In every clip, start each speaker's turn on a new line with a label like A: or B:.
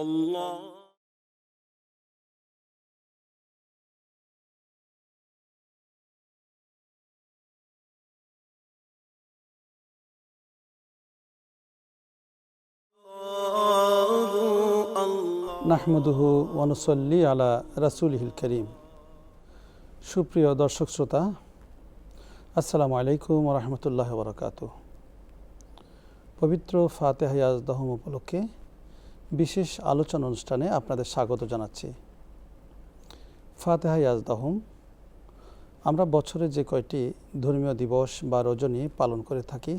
A: Allah
B: নাহমদুহু ওয়ানুসল্লি আলা রাসুলহিল করিম। সুপ্রিয় দর্শক শ্রোতা, আসসালামু আলাইকুম রহমতুল্লাহ বরকাত পবিত্র ফাতেহাই দহম উপলক্ষে বিশেষ আলোচনা অনুষ্ঠানে আপনাদের স্বাগত জানাচ্ছি। ফাতেহায়াজ দহম আমরা বছরে যে কয়টি ধর্মীয় দিবস বা রজনী পালন করে থাকি,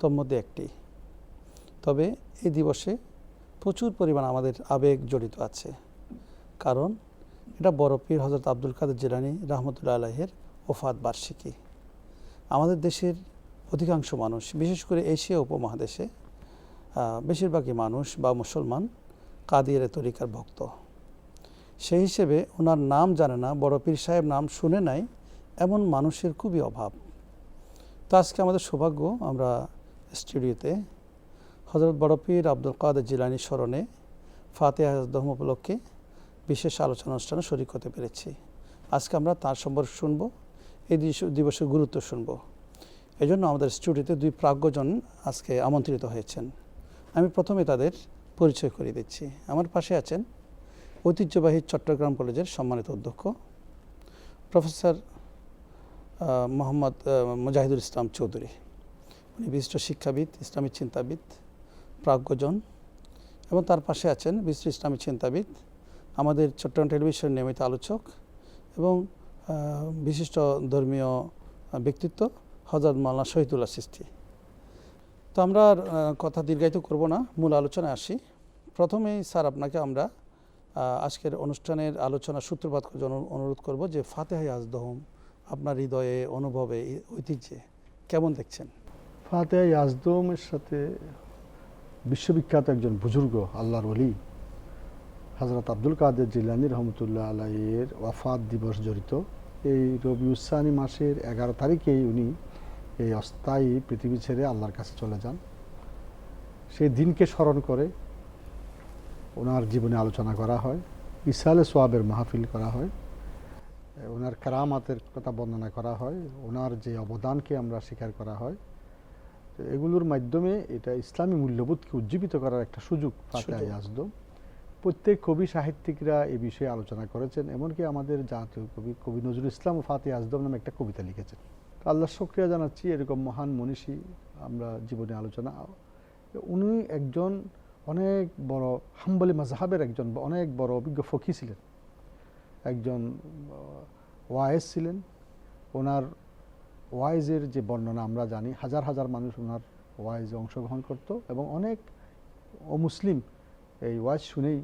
B: তোর মধ্যে একটি। তবে এই দিবসে প্রচুর পরিমাণ আমাদের আবেগ জড়িত আছে। কারণ এটা বড় পীর হজরত আব্দুল কাদের জিলানি রহমতুল্লাহ আলাহের ওফাত বার্ষিকী। আমাদের দেশের অধিকাংশ মানুষ, বিশেষ করে এশিয়া উপমহাদেশে বেশিরভাগই মানুষ বা মুসলমান কাদিয়ার তরিকার ভক্ত। সেই হিসেবে ওনার নাম জানে না, বড় পীর সাহেব নাম শুনে নাই, এমন মানুষের খুবই অভাব। তো আজকে আমাদের সৌভাগ্য, আমরা স্টুডিওতে হজরত বড় পীর আব্দুল কাদের জিলানি স্মরণে ফাতেহা দহম উপলক্ষে বিশেষ আলোচনা অনুষ্ঠানে শরিক হতে পেরেছি। আজকে আমরা তার সম্পর্কে শুনব, এই দিবসের গুরুত্ব শুনব। এই জন্য আমাদের স্টুডিওতে দুই প্রাজ্ঞজন আজকে আমন্ত্রিত হয়েছেন। আমি প্রথমে তাদের পরিচয় করিয়ে দিচ্ছি। আমার পাশে আছেন ঐতিহ্যবাহী চট্টগ্রাম কলেজের সম্মানিত অধ্যক্ষ প্রফেসর মোহাম্মদ মুজাহিদুল ইসলাম চৌধুরী। উনি বিশিষ্ট শিক্ষাবিদ, ইসলামী চিন্তাবিদ, প্রাজ্ঞজন এবং তার পাশে আছেন বিশিষ্ট ইসলামী চিন্তাবিদ, আমাদের চট্টগ্রাম টেলিভিশন নিয়মিত আলোচক এবং বিশিষ্ট ধর্মীয় ব্যক্তিত্ব হজরত মাওলানা শহীদুল্লাহ সৃষ্টি তো আমরা কথা দীর্ঘায়িত করব না, মূল আলোচনায় আসি। প্রথমেই স্যার আপনাকে আমরা আজকের অনুষ্ঠানের আলোচনা সূত্রপাত অনুরোধ করব যে ফাতেহাই আজদহম, আপনার হৃদয়ে, অনুভবে ঐতিহ্যে কেমন দেখছেন?
C: ফাতে ইয়াজদমের সাথে বিশ্ববিখ্যাত একজন বুজুর্গ, আল্লাহর অলি হজরত আব্দুল কাদের জিলানি রহমতুল্লাহ আলাইয়ের ওয়াফাত দিবস জড়িত। এই রবি উসানি মাসের এগারো তারিখেই উনি এই অস্থায়ী পৃথিবী ছেড়ে আল্লাহর কাছে চলে যান। সেই দিনকে স্মরণ করে ওনার জীবনে আলোচনা করা হয় ইসালে সোয়াবের মাহফিল করা হয় ওনার কারামাতের কথা বর্ণনা করা হয় ওনার যে অবদানকে আমরা স্বীকার করা হয়। এগুলোর মাধ্যমে এটা ইসলামী মূল্যবোধকে উজ্জীবিত করার একটা সুযোগ ফাতে
B: সুযোগ।
C: আজদম প্রত্যেক কবি সাহিত্যিকরা এ বিষয়ে আলোচনা করেছেন এমনকি আমাদের জাতীয় কবি কবি নজরুল ইসলাম ও ফাতে আজদম নামে একটা কবিতা লিখেছেন। আল্লাহ শুক্রিয়া জানাচ্ছি এরকম মহান মনীষী আমরা জীবনে আলোচনা, উনি একজন অনেক বড় হাম্বলি মাজাহাবের একজন, অনেক বড় অভিজ্ঞ ফকি ছিলেন। একজন ওয়াইস ছিলেন। ওনার ওয়াইজের যে বর্ণনা আমরা জানি, হাজার হাজার মানুষ ওনার ওয়াইজে অংশগ্রহণ করত এবং অনেক অমুসলিম এই ওয়াইজ শুনেই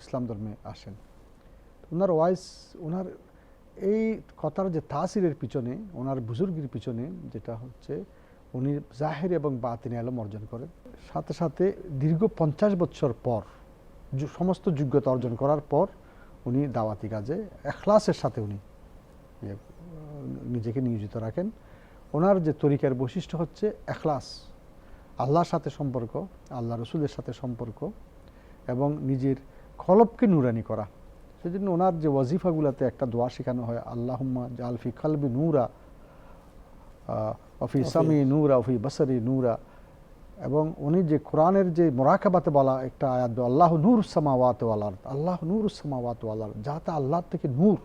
C: ইসলাম ধর্মে আসেন। ওনার ওয়াইজ, ওনার এই কথার যে তাসিরের পিছনে, ওনার বুজুর্গির পিছনে, যেটা হচ্ছে উনি জাহের এবং বাতিনি আলম অর্জন করেন। সাথে সাথে দীর্ঘ পঞ্চাশ বছর পর সমস্ত যোগ্যতা অর্জন করার পর উনি দাওয়াতি কাজে, এখলাসের সাথে উনি নিজেকে নিয়োজিত রাখেন। ওনার যে তরিকার বৈশিষ্ট্য হচ্ছে এখলাস, আল্লাহর সাথে সম্পর্ক, আল্লাহ রসুলের সাথে সম্পর্ক এবং নিজের কলবকে নুরানি করা। সেজন্য ওনার যে ওয়াজিফাগুলোতে একটা দোয়া শেখানো হয় আল্লাহুম্মা জালফি কালবি নূরা অফি সামি নূরা অফি বসরি নূরা। এবং উনি যে কোরআনের যে মোরাকাবাতে বলা একটা আয়াত আল্লাহ নূর সামাওয়াত ওয়ালার আল্লাহ নূর সামাওয়াত ওয়ালার যাতে আল্লাহর থেকে নূর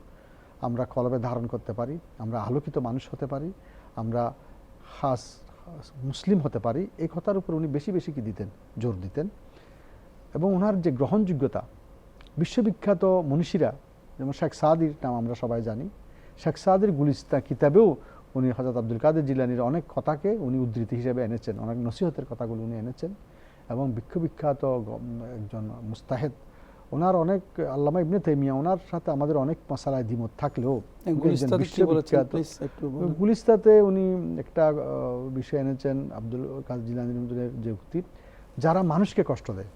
C: আমরা কলবে ধারণ করতে পারি আমরা আলোকিত মানুষ হতে পারি আমরা খাস মুসলিম হতে পারি এই কথার উপর উনি বেশি বেশি কি দিতেন? জোর দিতেন। এবং ওনার যে গ্রহণযোগ্যতা বিশ্ববিখ্যাত মনীষীরা যেমন শেখ সাদির নাম আমরা সবাই জানি। শেখ সাদির গুলিস্তা কিতাবেও উনি হজরত আব্দুল কাদের জিলানির অনেক কথাকে উনি উদ্ধৃতি হিসেবে এনেছেন অনেক নসিহতের কথাগুলো উনি এনেছেন এবং বিশ্ববিখ্যাত গ- একজন মুস্তাহেদ। ওনার অনেক আল্লামা ইবনে তেমিয়া ওনার সাথে আমাদের অনেক মশালায় দ্বিমত থাকলেও
B: গুলিস্তাতে
C: উনি একটা বিষয় এনেছেন আব্দুল রহমতুল্লাহের যে উক্তি যারা মানুষকে কষ্ট দেয়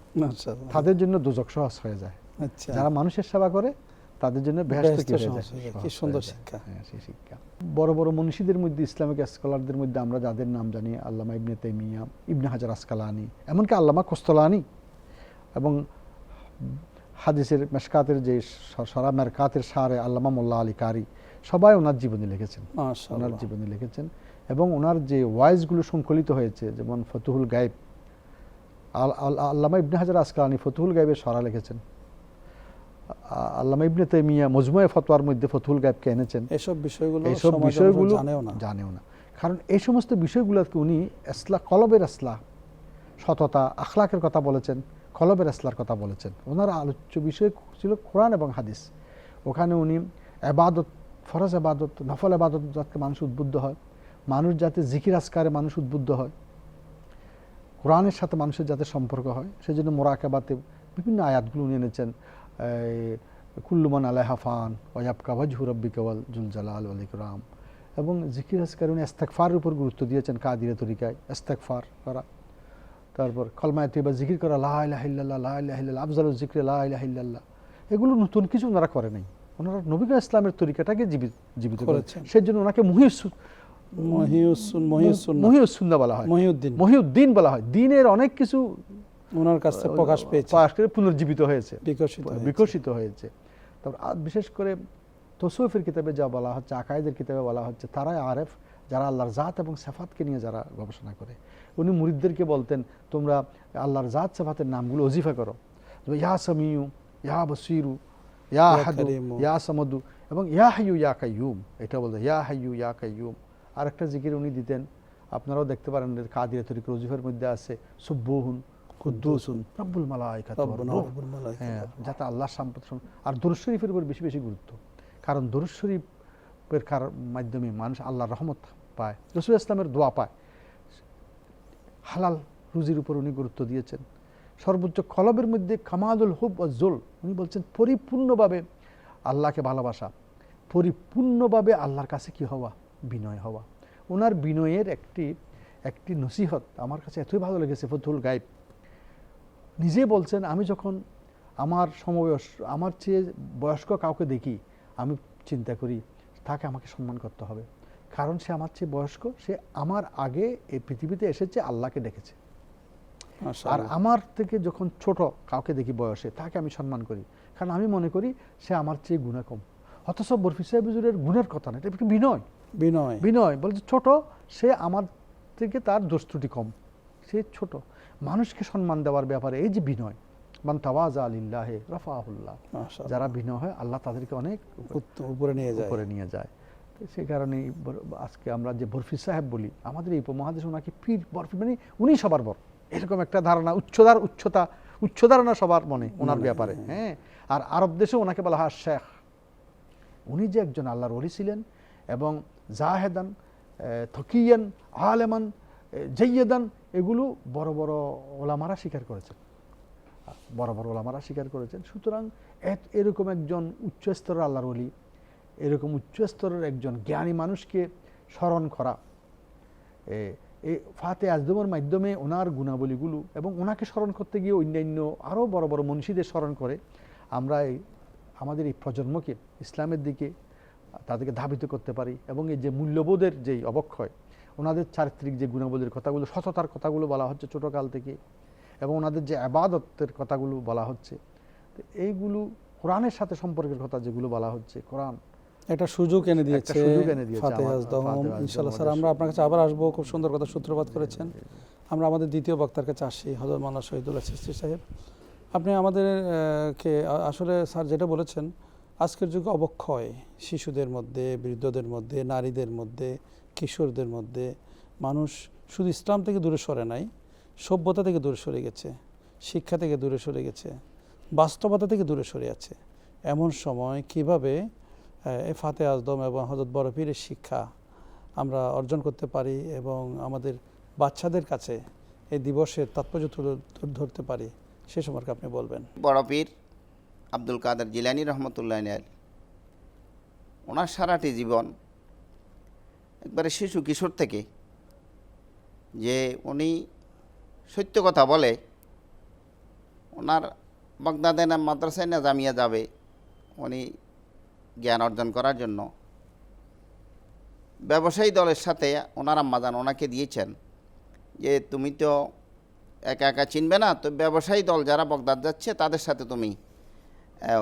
C: তাদের জন্য দুজক সহজ হয়ে যায়।
B: আচ্ছা
C: যারা মানুষের সেবা করে তাদের জন্য কি হয়ে
B: সহজ
C: যায়?
B: যায়।
C: সহজ
B: কি সুন্দর শিক্ষা।
C: সেই শিক্ষা বড় বড় মনীষীদের মধ্যে ইসলামিক স্কলারদের মধ্যে আমরা যাদের নাম জানি আল্লামা ইবনে তাইমিয়া ইবনে হাজার আসকালানি এমনকি আল্লামা কোস্তলানি এবং হাদিসের মেশকাতের যে সরা মেরকাতের সারে আল্লামা মোল্লা আলী কারি সবাই ওনার জীবনী লিখেছেন ওনার জীবনী লিখেছেন এবং ওনার যে ওয়াইজগুলো সংকলিত হয়েছে যেমন ফতুহুল গাইব আল- আল- আল্লামা ইবনে হাজার আসকালানি ফতুহুল গাইবের সরা লিখেছেন আল্লামা ইবনে তাইমিয়া মজমুয়ে ফতোয়ার মধ্যে ফতুহুল গাইবকে এনেছেন?
B: এসব বিষয়গুলো
C: এইসব বিষয়গুলো
B: জানেও না।
C: জানেও না। কারণ এই সমস্ত বিষয়গুলোকে উনি এসলা কলবের আসলা সততা আখলাকের কথা বলেছেন কলবের আসলার কথা বলেছেন। ওনার আলোচ্য বিষয় ছিল কোরআন এবং হাদিস। ওখানে উনি এবাদত ফরজ এবাদত নফল এবাদত যাতে মানুষ উদ্বুদ্ধ হয় মানুষ যাতে জিকির আসকারে মানুষ উদ্বুদ্ধ হয় কোরআনের সাথে মানুষের যাতে সম্পর্ক হয় সেই জন্য মোরাকাবাতে বিভিন্ন আয়াতগুলো উনি এনেছেন। কুল্লুমান আলাইহা ফান ওয়াবকা ওয়াজহু রব্বিকা ওয়াল জুল জালাল ওয়াল ইকরাম এবং জিকির আসকার উনি ইস্তেগফারের উপর গুরুত্ব দিয়েছেন কাদিরে তরিকায় ইস্তেগফার করা তারপর কলমায় তৈবা জিকির করা লা ইলাহা ইল্লাল্লাহ লা ইলাহা ইল্লাল্লাহ আফজালুল জিকরে লা ইলাহা ইল্লাল্লাহ এগুলো নতুন কিছু ওনারা করে নাই। ওনারা নবিকা ইসলামের তরিকাটাকে জীবিত জীবিত করেছেন। সেই জন্য ওনাকে মহিউসুন মহিউসুন্না বলা হয়।
B: মহিউদ্দিন।
C: মহিউদ্দিন বলা হয়। দিনের অনেক কিছু
B: ওনার কাছে প্রকাশ পেয়েছে।
C: প্রকাশ করে পুনর্জীবিত হয়েছে।
B: বিকশিত হয়েছে।
C: বিকশিত হয়েছে। তারপর বিশেষ করে তসৌফের কিতাবে যা বলা হচ্ছে আকায়েদের কিতাবে বলা হচ্ছে তারাই আরেফ যারা আল্লাহর জাত এবং সেফাতকে নিয়ে যারা গবেষণা করে। উনি মুরিদদেরকে বলতেন তোমরা আল্লাহর জাত সেফাতের নামগুলো অজিফা করো। ইয়া সামিউ ইয়া বসিরু ইয়া হাদু ইয়া সামদু এবং ইয়া হাইয়ু ইয়া কাইয়ুম এটা বলতে ইয়া হাইয়ু ইয়া কাইয়ুম। আরেকটা জিকির উনি দিতেন আপনারাও দেখতে পারেন কাদিয়া তরিক রজিফের মধ্যে আছে সুব্বুহুন। কুদ্দুসুন রব্বুল রূহ।
B: রব্বুল মালাইকা।
C: হ্যাঁ যাতে আল্লাহর সম্পদ আর দরুদ শরীফের উপর বেশি বেশি গুরুত্ব। কারণ দরুদ শরীফের কার- মাধ্যমে মানুষ আল্লাহর রহমত পায় রসুল ইসলামের দোয়া পায়। হালাল রুজির উপর উনি গুরুত্ব দিয়েছেন। সর্বোচ্চ কলবের মধ্যে কামাদুল হুব ও জোল। উনি বলছেন পরিপূর্ণভাবে আল্লাহকে ভালোবাসা পরিপূর্ণভাবে আল্লাহর কাছে কি হওয়া? বিনয় হওয়া। ওনার বিনয়ের একটি একটি নসিহত আমার কাছে এতই ভালো লেগেছে ফতুল গাইব নিজে বলছেন আমি যখন আমার সমবয়স আমার চেয়ে বয়স্ক কাউকে দেখি আমি চিন্তা করি তাকে আমাকে সম্মান করতে হবে। কারণ সে আমার চেয়ে বয়স্ক সে আমার আগে এই পৃথিবীতে এসেছে আল্লাহকে দেখেছে। আর আমার থেকে যখন ছোট কাউকে দেখি বয়সে তাকে আমি সম্মান করি। কারণ আমি মনে করি সে আমার চেয়ে গুণা কম। অথচ বরফি সাহেব হুজুরের গুণের কথা না এটা একটু বিনয়?
B: বিনয়।
C: বিনয় বলছে ছোট সে আমার থেকে তার দোষ ত্রুটি কম। সে ছোট। মানুষকে সম্মান দেওয়ার ব্যাপারে এই যে বিনয় মান তাওয়াজা আলিল্লাহে রফাহুল্লাহ। যারা বিনয় হয় আল্লাহ তাদেরকে অনেক
B: উপরে নিয়ে যায়।
C: উপরে নিয়ে যায়। সে কারণে আজকে আমরা যে বরফি সাহেব বলি আমাদের এই উপমহাদেশ ওনাকে পীর বরফি মানে উনি সবার বর। এরকম একটা ধারণা উচ্চদার উচ্চতা উচ্চ ধারণা সবার মনে ওনার ব্যাপারে হ্যাঁ। আর আরব দেশে ওনাকে বলা হয় শেখ। উনি যে একজন আল্লাহর ওলি ছিলেন এবং জাহেদান থকিয়ান আলেমান জৈয়দান এগুলো বড় বড় ওলামারা স্বীকার করেছেন। বড় বড় ওলামারা স্বীকার করেছেন। সুতরাং এরকম একজন উচ্চস্তরের আল্লাহর ওলি, এরকম উচ্চস্তরের একজন জ্ঞানী মানুষকে স্মরণ করা এই ফাতে আজদমের মাধ্যমে ওনার গুণাবলীগুলো এবং ওনাকে স্মরণ করতে গিয়ে অন্যান্য আরও বড় বড় মনীষীদের স্মরণ করে, আমরা এই, আমাদের এই প্রজন্মকে, ইসলামের দিকে, তাদেরকে ধাবিত করতে পারি এবং এই যে মূল্যবোধের যেই অবক্ষয় ওনাদের চারিত্রিক যে গুণাবলীর কথাগুলো সততার কথাগুলো বলা হচ্ছে ছোটকাল থেকে এবং ওনাদের যে আবাদতের কথাগুলো বলা হচ্ছে। তো এইগুলো কোরআনের সাথে সম্পর্কের কথা যেগুলো বলা হচ্ছে কোরআন
B: একটা সুযোগ এনে দিয়েছে
C: সুযোগ এনে
B: ইনশাআল্লাহ স্যার আমরা আপনার কাছে আবার আসব খুব সুন্দর কথা সূত্রপাত করেছেন। আমরা আমাদের দ্বিতীয় বক্তার কাছে আসি হজরত মাল্লা শহীদুল্লাহ সিস্তি সাহেব। আপনি আমাদের কে আসলে স্যার যেটা বলেছেন আজকের যুগে অবক্ষয় শিশুদের মধ্যে বৃদ্ধদের মধ্যে নারীদের মধ্যে কিশোরদের মধ্যে মানুষ শুধু ইসলাম থেকে দূরে সরে নাই, সভ্যতা থেকে দূরে সরে গেছে, শিক্ষা থেকে দূরে সরে গেছে, বাস্তবতা থেকে দূরে সরে আছে। এমন সময় কীভাবে ফাতে আজদম এবং হজরত বড় পীরের শিক্ষা আমরা অর্জন করতে পারি এবং আমাদের বাচ্চাদের কাছে এই দিবসের তাৎপর্য তুলে ধরতে পারি, সে সম্পর্কে আপনি বলবেন।
A: বড় পীর আব্দুল কাদের জিলানি রহমতুল্লাহ ওনার সারাটি জীবন একবারে শিশু কিশোর থেকে, যে উনি সত্য কথা বলে, ওনার বাগদাদে না মাদ্রাসায় না জামিয়া যাবে, উনি জ্ঞান অর্জন করার জন্য। ব্যবসায়ী দলের সাথে ওনার আম্মাজান ওনাকে দিয়েছেন, যে তুমি তো একা একা চিনবে না, তো ব্যবসায়ী দল যারা বগদাদ যাচ্ছে তাদের সাথে তুমি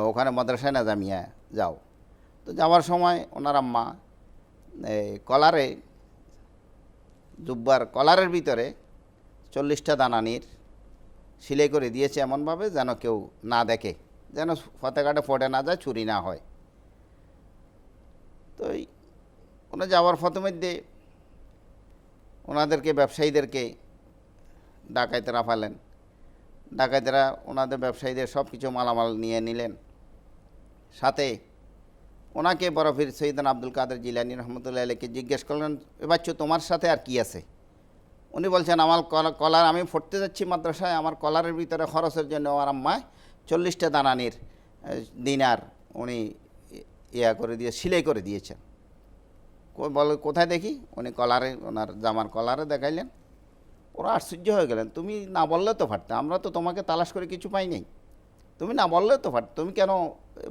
A: ওখানে মাদ্রাসায় না জামিয়া যাও। তো যাওয়ার সময় ওনার আম্মা কলারে, জুব্বার কলারের ভিতরে চল্লিশটা দানানির সিলাই করে দিয়েছে এমনভাবে যেন কেউ না দেখে, যেন ফতেকাটে ফটে না যায়, চুরি না হয়। তো ওনা যাওয়ার ফতে মধ্যে ওনাদেরকে, ব্যবসায়ীদেরকে ডাকাইতেরা ফেলেন ডাকাইতেরা ওনাদের ব্যবসায়ীদের সব কিছু মালামাল নিয়ে নিলেন। সাথে ওনাকে বরফির সৈয়দান আব্দুল কাদের জিলানি রহমতুল্লাহ আলীকে জিজ্ঞেস করলেন বাচ্চু, তোমার সাথে আর কি আছে? উনি বলছেন, আমার কলা- কলার, আমি ফটতে যাচ্ছি মাদ্রাসায়, আমার কলারের ভিতরে খরচের জন্য আমার আম্মায় চল্লিশটা দানানির দিনার উনি ইয়া করে দিয়ে, সিলাই করে দিয়েছেন। বলে, কোথায় দেখি? উনি কলারে, ওনার জামার কলারে দেখাইলেন। ওরা আশ্চর্য হয়ে গেলেন, তুমি না বললে তো ফাটতে, আমরা তো তোমাকে তালাশ করে কিছু পাই নাই। তুমি না বললে তো ফাট তুমি কেন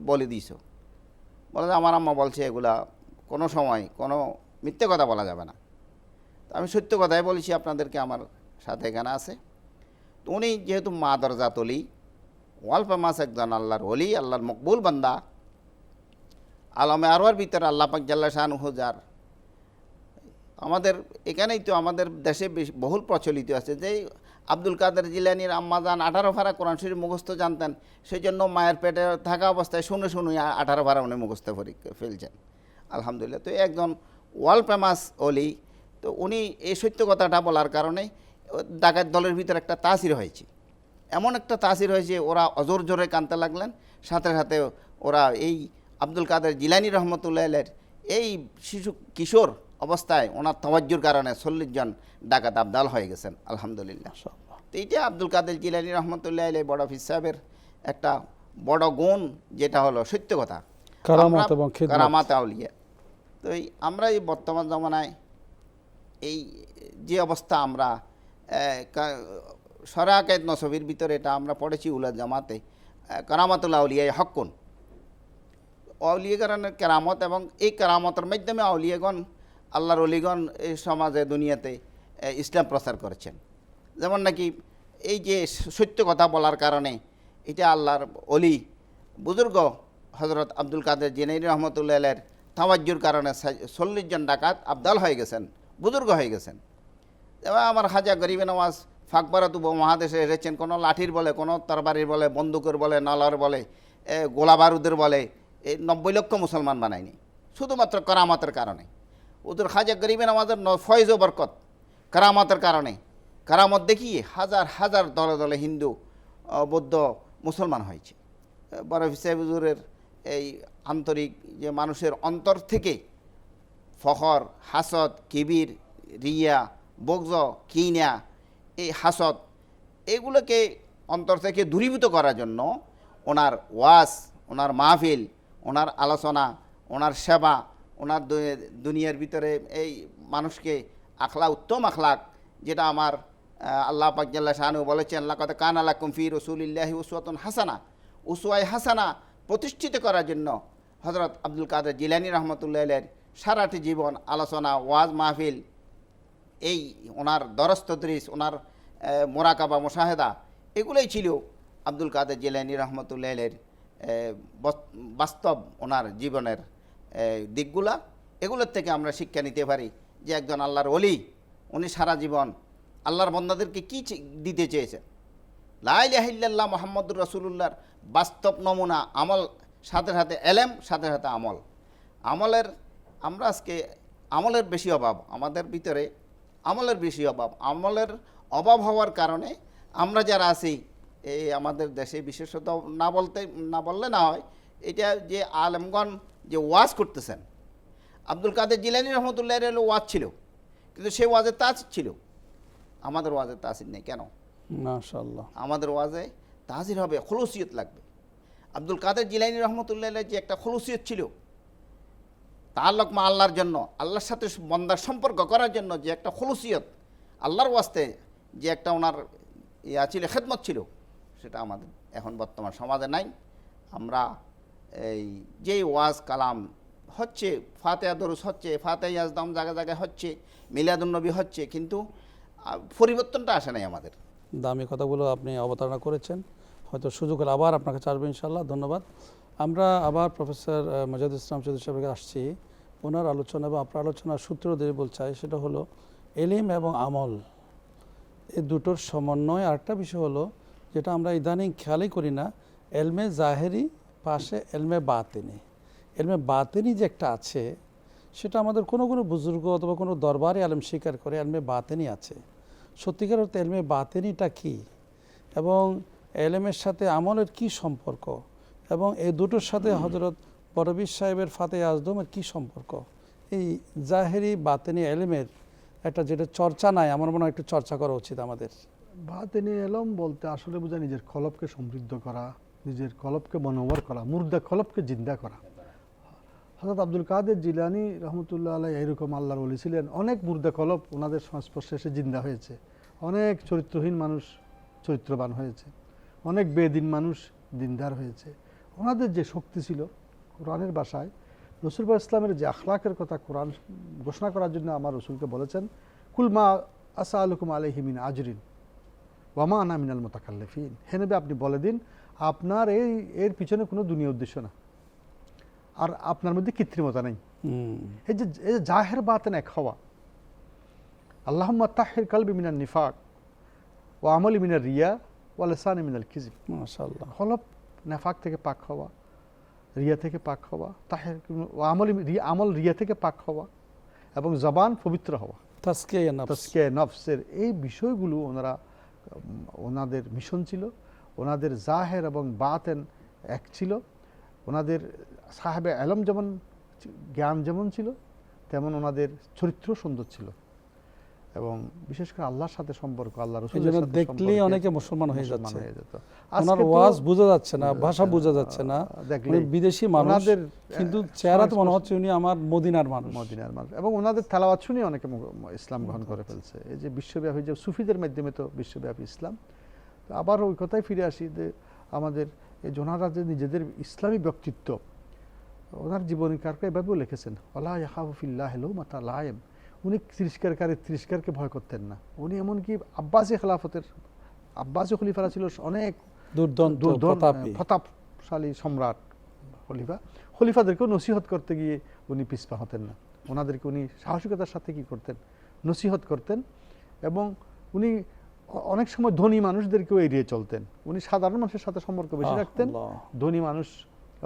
A: বলে দিয়েছ বলে যে, আমার আম্মা বলছে এগুলা কোনো সময়, কোনো মিথ্যে কথা বলা যাবে না। তো আমি সত্য কথাই বলেছি আপনাদেরকে, আমার সাথে এখানে আছে। তো উনি যেহেতু মা দরজা তলি ওয়াল ফেমাস একজন আল্লাহর অলি আল্লাহর মকবুল বান্দা, আলমে আরোয়ার ভিতরে আল্লাহ পাক জাল্লা শাহান হুজার আমাদের, এখানেই তো আমাদের দেশে বেশ- বহুল প্রচলিত আছে যে আব্দুল কাদের জিলানির আম্মাজান আঠারো ভাড়া কোরআন শরীফ মুখস্থ জানতেন। সেই জন্য মায়ের পেটে থাকা অবস্থায় শুনে শুনে আঠারো ভাড়া উনি মুখস্থ ফেলছেন। আলহামদুলিল্লাহ। তো একজন ওয়ার্ল্ড ফেমাস অলি, তো উনি এই সত্য কথাটা বলার কারণে ডাকাত দলের ভিতরে একটা তাসির হয়েছে। এমন একটা তাসির হয়েছে, ওরা অজোর জোরে কানতে লাগলেন, সাথে সাথে ওরা এই আব্দুল কাদের জিলানি রহমতুল্লাহ এই শিশু কিশোর অবস্থায় ওনার তবাজ্জুর কারণে চল্লিশ জন ডাকাত আবদাল হয়ে গেছেন আলহামদুলিল্লাহ। তো এইটা আব্দুল কাদের জিলানি রহমতুল্লাহ আলাই বড় অফিস সাহেবের একটা বড় গুণ যেটা হলো সত্য কথা।
B: কারামত
A: আউলিয়া। তো এই আমরা এই বর্তমান জমানায় এই যে অবস্থা আমরা সরাকায়ত নসবির ভিতরে এটা আমরা পড়েছি উলা জামাতে কারামাতুল্লাহ আউলিয়া হকুন আউলিয়াগণের কেরামত এবং এই কেরামতের মাধ্যমে আউলিয়াগণ আল্লাহর অলিগণ এই সমাজে দুনিয়াতে ইসলাম প্রচার করেছেন। যেমন নাকি এই যে সত্য কথা বলার কারণে এটা আল্লাহর অলি বুজুর্গ হজরত আব্দুল কাদের জেনাই রহমতুল্লাহের তাওয়াজ্জুর কারণে চল্লিশ জন ডাকাত আবদাল হয়ে গেছেন বুজুর্গ হয়ে গেছেন। এবার আমার হাজা গরিবে নওয়াজ ফাকবারাত মহাদেশে এসেছেন কোনো লাঠির বলে কোনো তরবারির বলে বন্দুকের বলে নলার বলে এ, গোলা বারুদের বলে এই নব্বই লক্ষ মুসলমান বানায়নি। শুধুমাত্র করামতের কারণে। ওদের খাজা গরিবের আমাদের ফয়েজ ও বরকত, কারামতের কারণে। কারামত দেখিয়ে হাজার হাজার দলে দলে হিন্দু বৌদ্ধ, মুসলমান হয়েছে। বড় সাহেব হুজুরের এই আন্তরিক যে মানুষের অন্তর থেকে ফখর, হাসদ, কিবির, রিয়া, বগজ, কিনা, এই হাসদ, এগুলোকে অন্তর থেকে দূরীভূত করার জন্য ওনার ওয়াস ওনার মাহফিল, ওনার আলোচনা, ওনার সেবা ওনার দুনিয়ার ভিতরে এই মানুষকে আখলা, উত্তম আখলাক, যেটা আমার আল্লাহ পাকজাল্লা শাহানু বলেছেন আল্লাহ কথা কান আল্লাহ কুমফি রসুলিল্লাহি উসওয়াতুন হাসানা। উসওয়াই হাসানা প্রতিষ্ঠিত করার জন্য হজরত আব্দুল কাদের জিলানি রহমতুল্লাহ সারাটি জীবন আলোচনা, ওয়াজ মাহফিল, এই ওনার দরস্তদৃশ ওনার মোরাকাবা, মোশাহেদা, এগুলোই ছিল আব্দুল কাদের জিলানি রহমতুল্লাহের বাস্তব ওনার জীবনের দিকগুলা, এগুলোর থেকে আমরা শিক্ষা নিতে পারি যে একজন আল্লাহর অলি উনি সারা জীবন আল্লাহর বন্দাদেরকে কী দিতে চেয়েছেন? লাইলাহিল্লাহ মোহাম্মদুর রসুল্লাহর বাস্তব নমুনা, আমল, সাথে সাথে এলেম, সাথে সাথে আমল। আমলের, আমরা আজকে আমলের বেশি অভাব, আমাদের ভিতরে আমলের বেশি অভাব। আমলের অভাব হওয়ার কারণে আমরা যারা আছি, এই আমাদের দেশে বিশেষত না বলতে, না বললে না হয়, এটা যে আলেমগণ যে ওয়াজ করতেছেন। আব্দুল কাদের জিলানি রহমতুল্লাহ এর ওয়াজ ছিল কিন্তু সে ওয়াজে তাসির ছিল। আমাদের ওয়াজে তাসির নেই কেন? আমাদের ওয়াজে তাজির হবে খলুসিয়ত লাগবে। আব্দুল কাদের জিলাইনি রহমতুল্লাহ যে একটা খলুসিয়ত ছিল তার লোকমা আল্লাহর জন্য আল্লাহর সাথে বন্দার সম্পর্ক করার জন্য যে একটা খলুসিয়ত আল্লাহর ওয়াস্তে যে একটা ওনার ইয়া ছিল খেদমত ছিল সেটা আমাদের এখন বর্তমান সমাজে নাই। আমরা এই যেই ওয়াজ কালাম হচ্ছে, ফাতেহা দরুস হচ্ছে ফাতে ইয়াজদাম জায়গায় জায়গায় হচ্ছে মিলাদুন্নবী হচ্ছে, কিন্তু পরিবর্তনটা আসে নাই আমাদের।
B: দামি কথাগুলো আপনি অবতারণা করেছেন। হয়তো সুযোগ হলে আবার কাছে আসব ইনশাল্লাহ ধন্যবাদ। আমরা আবার প্রফেসর মজাদুল ইসলাম চৌধুরী সাহেবের আসছি। ওনার আলোচনা এবং আপনার আলোচনার সূত্র দিয়ে চাই সেটা হলো এলিম এবং আমল। এই দুটোর সমন্বয়। আরেকটা বিষয় হলো, যেটা আমরা ইদানিং খেয়ালই করি না, এলমে জাহেরি পাশে এলমে বাতেনি। এলমে বাতেনি যে একটা আছে, সেটা আমাদের কোনো কোনো বুজুর্গ অথবা কোনো দরবারে আলেম স্বীকার করে এলমে বাতেনি আছে। সত্যিকার অর্থে এলমে বাতেনিটা কি? এবং এলেমের সাথে আমলের কি সম্পর্ক? এবং এই দুটোর সাথে হজরত বরবির সাহেবের ফাতে আজদমের কি সম্পর্ক? এই জাহেরি বাতেনি এলেমের একটা যেটা চর্চা নাই, আমার মনে হয় একটু চর্চা করা উচিত আমাদের।
C: বা তিনি এলম বলতে আসলে বোঝা নিজের কলবকে সমৃদ্ধ করা নিজের কলবকে মনোবর করা, মুর্দা কলবকে জিন্দা করা। হজরত আব্দুল কাদের জিলানি রহমতুল্লাহ আলাই এরকম আল্লাহর বলি ছিলেন। অনেক মুর্দা কলব ওনাদের সংস্পর্শে এসে জিন্দা হয়েছে। অনেক চরিত্রহীন মানুষ চরিত্রবান হয়েছে। অনেক বেদিন মানুষ দিনদার হয়েছে। ওনাদের যে শক্তি ছিল কোরআনের বাসায় রসুলবা ইসলামের যে আখলাকের কথা কোরআন ঘোষণা করার জন্য আমার রসুলকে বলেছেন কুলমা আসা আলুকুম আলহিমিন আজরিন। ওয়ামা আনা মিনাল মোতাকাল্লিফিন। হে নেবে আপনি বলে দিন আপনার এই এর পিছনে কোনো দুনিয়া উদ্দেশ্য না। আর আপনার মধ্যে কৃত্রিমতা নেই। এই যে এই যে জাহের বাতেন এক হওয়া। আল্লাহ তাহের কালবি মিনাল নিফাক ও আমলি মিনাল রিয়া ও আলসান মিনাল খিজিব
B: মাশাল্লাহ
C: নেফাক থেকে পাক হওয়া রিয়া থেকে পাক হওয়া তাহের ও আমলি রিয়া- আমল রিয়া থেকে পাক হওয়া এবং জবান পবিত্র হওয়া।
B: তাসকে নফস
C: তস্কে নফসের এই বিষয়গুলো ওনারা ওনাদের মিশন ছিল। ওনাদের জাহের এবং বাতেন এক ছিল। ওনাদের সাহেবে আলম যেমন জ্ঞান যেমন ছিল, তেমন ওনাদের চরিত্র সুন্দর ছিল। এবং বিশেষ করে আল্লাহর সাথে সম্পর্ক আল্লাহ রসুলের সাথে
B: দেখলেই অনেকে মুসলমান হয়ে যাচ্ছে। ওনার ওয়াজ বোঝা যাচ্ছে না ভাষা বোঝা যাচ্ছে না।
C: দেখলেই
B: উনি বিদেশি মানুষ কিন্তু চেহারা তো মনে হচ্ছে উনি আমার মদিনার মানুষ।
C: মদিনার মানুষ। এবং ওনাদের তেলাওয়াত শুনে অনেকে ইসলাম গ্রহণ করে ফেলছে। এই যে বিশ্বব্যাপী যে সুফিদের মাধ্যমে তো বিশ্বব্যাপী ইসলাম। তো আবার ওই কথায় ফিরে আসি যে আমাদের এই জোনারা যে নিজেদের ইসলামী ব্যক্তিত্ব ওনার জীবনীকারকে এভাবেও লিখেছেন ওলা ইয়াহাফিল্লাহ হেলো মাতা লায়েম। উনি তিরস্কারকারী তিরস্কারকে ভয় করতেন না। উনি এমনকি আব্বাসী খেলাফতের আব্বাসী খলিফারা ছিল অনেক
B: দুর্দন্ত
C: প্রতাপশালী সম্রাট খলিফা। খলিফাদেরকেও নসিহত করতে গিয়ে উনি পিছপা হতেন না। ওনাদেরকে উনি সাহসিকতার সাথে কি করতেন? নসিহত করতেন এবং উনি অনেক সময় ধনী মানুষদেরকেও এড়িয়ে চলতেন। উনি সাধারণ মানুষের সাথে সম্পর্ক বেশি রাখতেন। ধনী মানুষ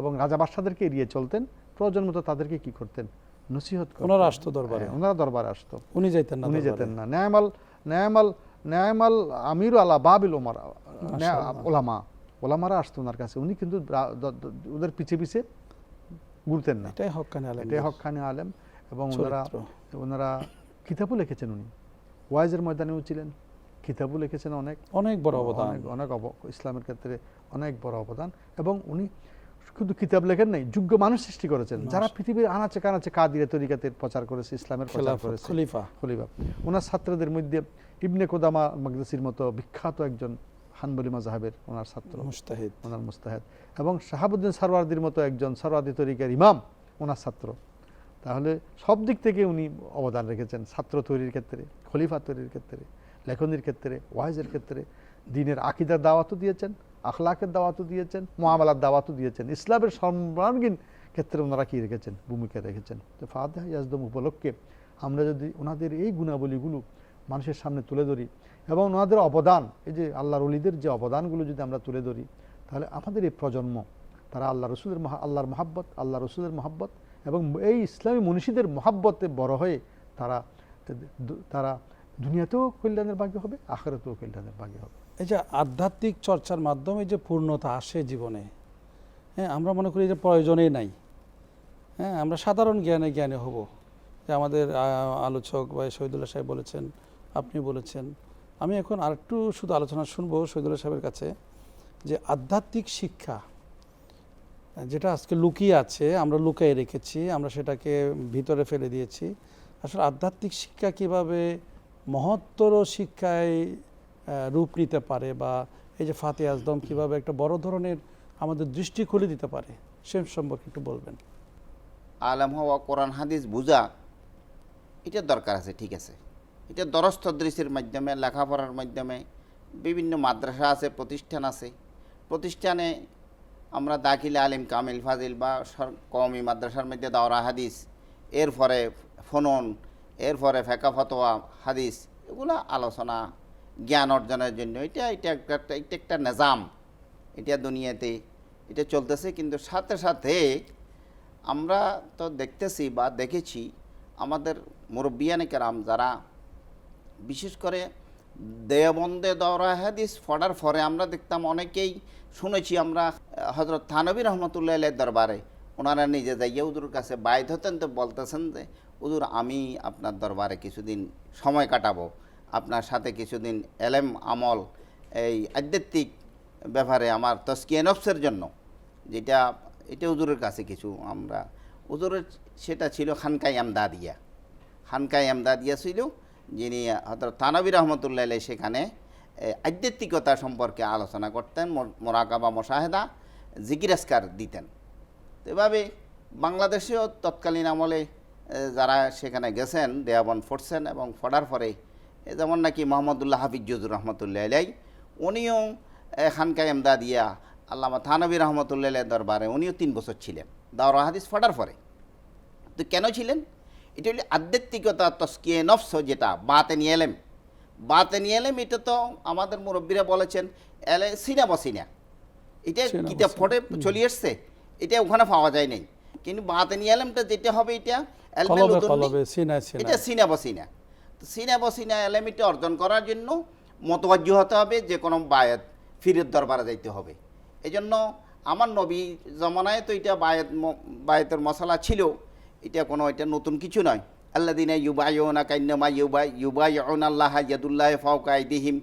C: এবং রাজা বাদশাদেরকে এড়িয়ে চলতেন। প্রয়োজন মতো তাদেরকে কি করতেন? নসিহত
B: ওনারা আসতো দরবারে।
C: হ্যাঁ, ওনারা দরবারে আসতো।
B: উনি যাইতেন না
C: উনি যেতেন না। ন্যায়মাল ন্যায়মাল ন্যায়মাল আমির আলা বাবিল ওমর ওলামা ওলামারা আসতো ওনার কাছে। উনি কিন্তু ওদের পিছে পিছে ঘুরতেন না।
B: এটাই হকানি আলেম।
C: এটাই আলেম। এবং ওনারা ওনারা কিতাবও লিখেছেন উনি। ওয়াইজের ময়দানেও ছিলেন। কিতাবও লিখেছেন অনেক।
B: অনেক বড় অবদান।
C: অনেক অনেক ইসলামের ক্ষেত্রে অনেক বড় অবদান। এবং উনি শুধু কিতাব লেখেন নাই যোগ্য মানুষ সৃষ্টি করেছেন। যারা পৃথিবীর আনাচে কানাচে কাদিরে তরিকাতের প্রচার করেছে ইসলামের প্রচার করেছে।
B: খলিফা।
C: খলিফা। ওনার ছাত্রদের মধ্যে ইবনে কোদামা মাকদেসির মতো বিখ্যাত একজন হানবলি মাজাহাবের ওনার ছাত্র।
B: মুস্তাহিদ।
C: ওনার মুস্তাহেদ। এবং শাহাবুদ্দিন সারওয়ার্দির মতো একজন সারওয়ার্দি তরিকার ইমাম ওনার ছাত্র। তাহলে সব দিক থেকে উনি অবদান রেখেছেন ছাত্র তৈরির ক্ষেত্রে খলিফা তৈরির ক্ষেত্রে লেখনির ক্ষেত্রে ওয়াইজের ক্ষেত্রে দিনের আকিদার দাওয়াতও দিয়েছেন আখলাকের দাওয়াতও দিয়েছেন মহামালার দাওয়াতও দিয়েছেন। ইসলামের সর্বাঙ্গীন ক্ষেত্রে ওনারা কি রেখেছেন? ভূমিকা রেখেছেন। তো ফাতেহা ইয়াজদম উপলক্ষে আমরা যদি ওনাদের এই গুণাবলীগুলো মানুষের সামনে তুলে ধরি এবং ওনাদের অবদান, এই যে আল্লাহর অলিদের যে অবদানগুলো যদি আমরা তুলে ধরি, তাহলে আমাদের এই প্রজন্ম, তারা আল্লাহ রসুলের মহা- আল্লাহর মহাব্বত আল্লাহ রসুলের মহাব্বত এবং এই ইসলামী মনীষীদের মহাব্বতে বড় হয়ে তারা তারা দুনিয়াতেও কল্যাণের ভাগ্য হবে, আখেরাতেও কল্যাণের ভাগ্য হবে।
B: এই যে আধ্যাত্মিক চর্চার মাধ্যমে যে পূর্ণতা আসে জীবনে হ্যাঁ আমরা মনে করি যে প্রয়োজনেই নাই। হ্যাঁ আমরা সাধারণ জ্ঞানে জ্ঞানে হব। যে আমাদের আলোচক বা শহীদুল্লাহ সাহেব বলেছেন, আপনি বলেছেন। আমি এখন আরেকটু শুধু আলোচনা শুনব শহীদুল্লাহ সাহেবের কাছে যে আধ্যাত্মিক শিক্ষা, যেটা আজকে লুকিয়ে আছে, আমরা লুকিয়ে রেখেছি, আমরা সেটাকে ভিতরে ফেলে দিয়েছি। আসলে আধ্যাত্মিক শিক্ষা কীভাবে মহত্তর শিক্ষায় রূপ নিতে পারে বা এই যে ফাতে আজদম কীভাবে একটা বড় ধরনের আমাদের দৃষ্টি খুলে দিতে পারে, সে সম্পর্কে একটু বলবেন।
A: আলেম হওয়া কোরআন, হাদিস বুঝা এটার দরকার আছে, ঠিক আছে। এটা দরস্তদৃশের মাধ্যমে, লেখাপড়ার মাধ্যমে, বিভিন্ন মাদ্রাসা আছে, প্রতিষ্ঠান আছে। প্রতিষ্ঠানে আমরা দাখিল আলিম, কামিল, ফাজিল বা কওমি মাদ্রাসার মধ্যে দাওরা হাদিস, এরপরে ফনন, এরপরে ফেকা ফতোয়া হাদিস, এগুলো আলোচনা জ্ঞান অর্জনের জন্য। এটা এটা একটা এটা একটা নিজাম। এটা দুনিয়াতে, এটা চলতেছে। কিন্তু সাথে সাথে আমরা তো দেখতেছি বা দেখেছি, আমাদের মুরব্বিয়ানে কেরাম যারা, বিশেষ করে দেওবন্দে দৌরা হাদিস পড়ার পরে আমরা দেখতাম অনেকেই শুনেছি আমরা হজরত থানবী রহমতুল্লাহ দরবারে, ওনারা নিজে যাইয়া উদুর কাছে বাইধ হতেন তো বলতেছেন যে, উদুর, আমি আপনার দরবারে কিছুদিন সময় কাটাবো। আপনার সাথে কিছুদিন এলেম আমল এই আধ্যাত্মিক ব্যাপারে আমার তস্কিয়ে নফসের জন্য, যেটা এটা উজুরের কাছে কিছু আমরা উজুরের সেটা ছিল খানকাই আমদাদিয়া। খানকাই আমদাদিয়া ছিল, যিনি হয়তো তানবির রহমতুল্লাহ সেখানে আধ্যাত্মিকতা সম্পর্কে আলোচনা করতেন মোর- মোরাকাবা, মোশাহেদা জিকিরাস্কার দিতেন। এভাবে বাংলাদেশেও তৎকালীন আমলে যারা সেখানে গেছেন, দেয়াবন পড়ছেন এবং পড়ার পরে যেমন নাকি মোহাম্মদুল্লাহ হাফিজুর রহমতুল্লাহ আলাই উনিও এ, খানকায় এমদাদিয়া আল্লামা থানবী রহমতুল্লাহ দরবারে উনিও তিন বছর ছিলেন। দাওরা হাদিস পড়ার পরে। তো কেন ছিলেন? এটা হলো আধ্যাত্মিকতা তস্কিয়ে নফস যেটা বাতে নিয়ে এলেম বাতে নিয়ে এলেম এটা তো আমাদের মুরব্বীরা বলেছেন এলে সিনা বসিনা এটা কিতাব ফটে চলে এসছে এটা ওখানে পাওয়া যায় নাই। কিন্তু বাতে নিয়ে এলেমটা যেটা হবে এটা এটা সিনা বসিনা সিনা বসিনা এলেমিটা অর্জন করার জন্য মতবাজ্য হতে হবে, যে কোনো বায়াত ফিরের দরবারে যাইতে হবে। এই জন্য আমার নবী জমানায় তো এটা বায়াত বায়াতের মশলা ছিল, এটা কোনো, এটা নতুন কিছু নয়। আল্লা দিনে ইউবায়না কান্যমা ইউবা ইউবায়ন আল্লাহ ইয়াদুল্লাহ ফাউকা দিহিম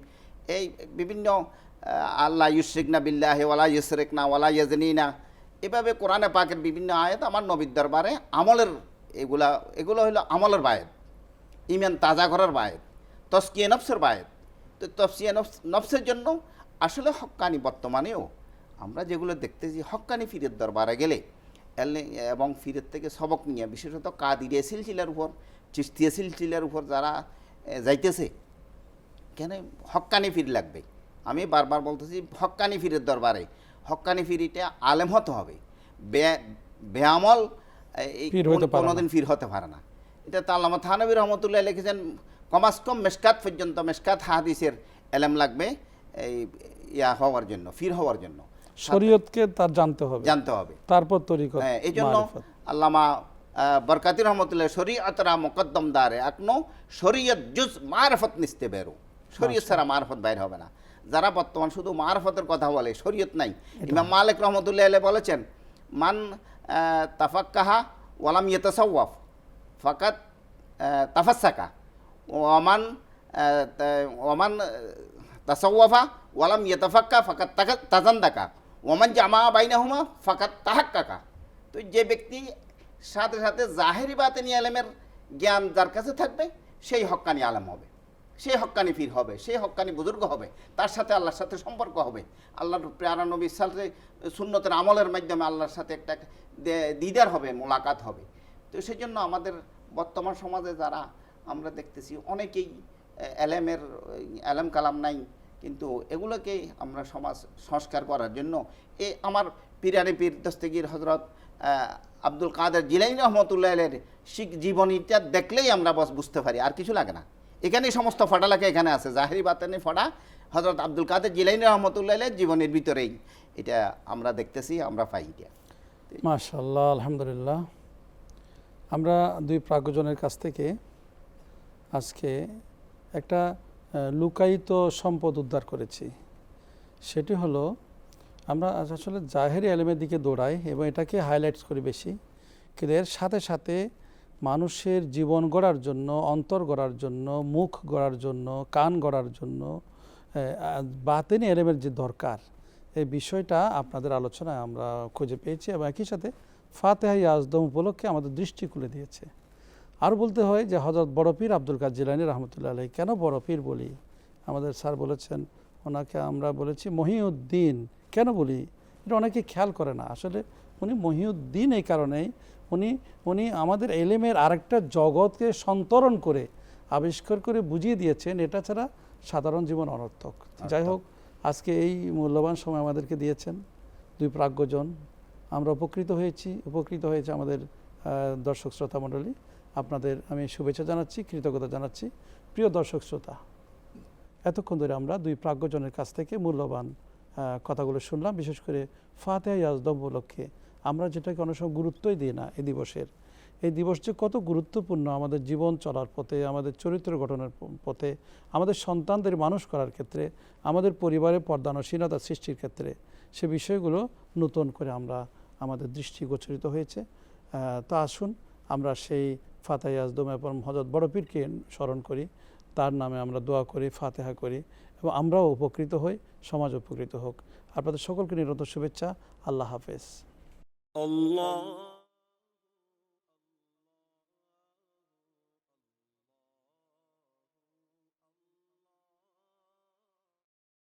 A: এই বিভিন্ন আল্লাহ ইউশরিকনা বিল্লাহ ওয়ালা ইউসরেকনা ওয়ালা ইয়াজনিনা। এভাবে কোরআনে পাকের বিভিন্ন আয়াত আমার নবীর দরবারে আমলের, এগুলা, এগুলো হলো আমলের বায়াত। ইমান তাজা করার বায়েত তস্কিয়ে নফসের বায়েত। তো তফসিয়া নফস নফসের জন্য আসলে হক্কানি বর্তমানেও আমরা যেগুলো দেখতেছি হক্কানি ফিরের দরবারে গেলে এবং ফিরের থেকে সবক নিয়ে বিশেষত কাদিরিয়া সিলসিলার উপর চিস্তিয়া সিলসিলার উপর যারা যাইতেছে কেন হক্কানি ফির লাগবে? আমি বারবার বলতেছি হক্কানি ফিরের দরবারে হক্কানি ফিরিটা আলেম হতে হবে। বে- বেআমল এই
B: পীর হতে
A: কোনোদিন ফির হতে পারে না। এটা তো আল্লামা থানবী রহমতুল্লাহ লিখেছেন কমাস কম মেসকাত পর্যন্ত মেসকাত হাদিসের এলেম লাগবে এই ইয়া হওয়ার জন্য ফির হওয়ার জন্য।
B: শরীয়তকে তার জানতে হবে।
A: জানতে হবে।
B: তারপর তরিকত
A: হ্যাঁ এই জন্য আল্লামা বরকাতি রহমতুল্লাহ শরীয়তরা মোকদ্দম দারে আকনো শরীয়ত জুজ মারফত নিস্তে বেরো। শরীয়ত ছাড়া মারফত বাইর হবে না। যারা বর্তমান শুধু মারফতের কথা বলে শরীয়ত নাই। ইমাম মালিক রহমতুল্লাহ বলেছেন মান তাফাক্কাহা ওয়ালাম ইয়েতাসাওয়াফ। ফাকাত তাফাসাকা ওয়ামান আহ, তাসাওয়াফা ওয়ালাম ইয়েতাফাক্কা ফাকাত তাজান্দাকা ওয়ামান জামা বাইনাহুমা ফাকাত তাহাক্কাকা তো যে ব্যক্তি সাথে সাথে জাহেরি বাতেনি আলেমের জ্ঞান যার কাছে থাকবে সেই হক্কানি আলেম হবে। সেই হক্কানি ফির হবে সেই হক্কানি বুজুর্গ হবে। তার সাথে আল্লাহর সাথে সম্পর্ক হবে। আল্লাহর প্রেরণা সাথে সুন্নতের আমলের মাধ্যমে আল্লাহর সাথে একটা দিদার হবে মোলাকাত হবে। তো সেই জন্য আমাদের বর্তমান সমাজে যারা আমরা দেখতেছি, অনেকেই এলেমের, এলেম কালাম নাই, কিন্তু এগুলোকে আমরা সমাজ সংস্কার করার জন্য এ আমার পিরানি পীর দস্তগীর হজরত আব্দুল কাদের জিলাইন রহমতুল্লাহের শিখ জীবনীটা দেখলেই আমরা বস বুঝতে পারি, আর কিছু লাগে না। এখানেই সমস্ত ফটা লেখা এখানে আছে, জাহেরি বাতানি ফটা হজরত আব্দুল কাদের জিলাইন রহমতুল্লাহের জীবনের ভিতরেই। এটা আমরা দেখতেছি, আমরা পাই এটা।
B: মাশাল্লাহ আলহামদুলিল্লাহ। আমরা দুই প্রাজ্ঞজনের কাছ থেকে আজকে একটা লুকায়িত সম্পদ উদ্ধার করেছি। সেটি হলো, আমরা আসলে জাহেরি আলেমের দিকে দৌড়াই এবং এটাকে হাইলাইটস করি বেশি। কিন্তু এর সাথে সাথে মানুষের জীবন গড়ার জন্য, অন্তর গড়ার জন্য, মুখ গড়ার জন্য, কান গড়ার জন্য বাতেনি এলেমের যে দরকার, এই বিষয়টা আপনাদের আলোচনায় আমরা খুঁজে পেয়েছি এবং একই সাথে ফাতেহাই আজদম উপলক্ষে আমাদের দৃষ্টি খুলে দিয়েছে। আর বলতে হয় যে হজরত বড় পীর আব্দুল কাদ জিলানি রহমতুল্লাহ আলাই কেন বড় পীর বলি? আমাদের স্যার বলেছেন ওনাকে আমরা বলেছি মহিউদ্দিন। কেন বলি? এটা অনেকে খেয়াল করে না। আসলে উনি মহিউদ্দিন এই কারণেই উনি উনি আমাদের এলেমের আরেকটা জগৎকে সন্তরণ করে আবিষ্কার করে বুঝিয়ে দিয়েছেন। এটা ছাড়া সাধারণ জীবন অনর্থক। যাই হোক আজকে এই মূল্যবান সময় আমাদেরকে দিয়েছেন দুই প্রাজ্ঞজন। আমরা উপকৃত হয়েছি, উপকৃত হয়েছে আমাদের দর্শক শ্রোতা মণ্ডলী। আপনাদের আমি শুভেচ্ছা জানাচ্ছি, কৃতজ্ঞতা জানাচ্ছি। প্রিয় দর্শক শ্রোতা, এতক্ষণ ধরে আমরা দুই প্রাজ্ঞজনের কাছ থেকে মূল্যবান কথাগুলো শুনলাম। বিশেষ করে ফাতেহা ইয়াজদম উপলক্ষে আমরা যেটাকে অনেক সময় গুরুত্বই দিই না এ দিবসের এই দিবস যে কত গুরুত্বপূর্ণ আমাদের জীবন চলার পথে, আমাদের চরিত্র গঠনের পথে, আমাদের সন্তানদের মানুষ করার ক্ষেত্রে, আমাদের পরিবারে পর্দানসীনতা সৃষ্টির ক্ষেত্রে, সে বিষয়গুলো নতুন করে আমরা, আমাদের দৃষ্টি গোচরিত হয়েছে। তা আসুন আমরা সেই ফাতেহা আজদম এবং হজরত বড় পীরকে স্মরণ করি। তার নামে আমরা দোয়া করি, ফাতেহা করি এবং আমরাও উপকৃত হই, সমাজ উপকৃত হোক। আপনাদের সকলকে নিরন্তর শুভেচ্ছা। আল্লাহ হাফেজ।
D: Allah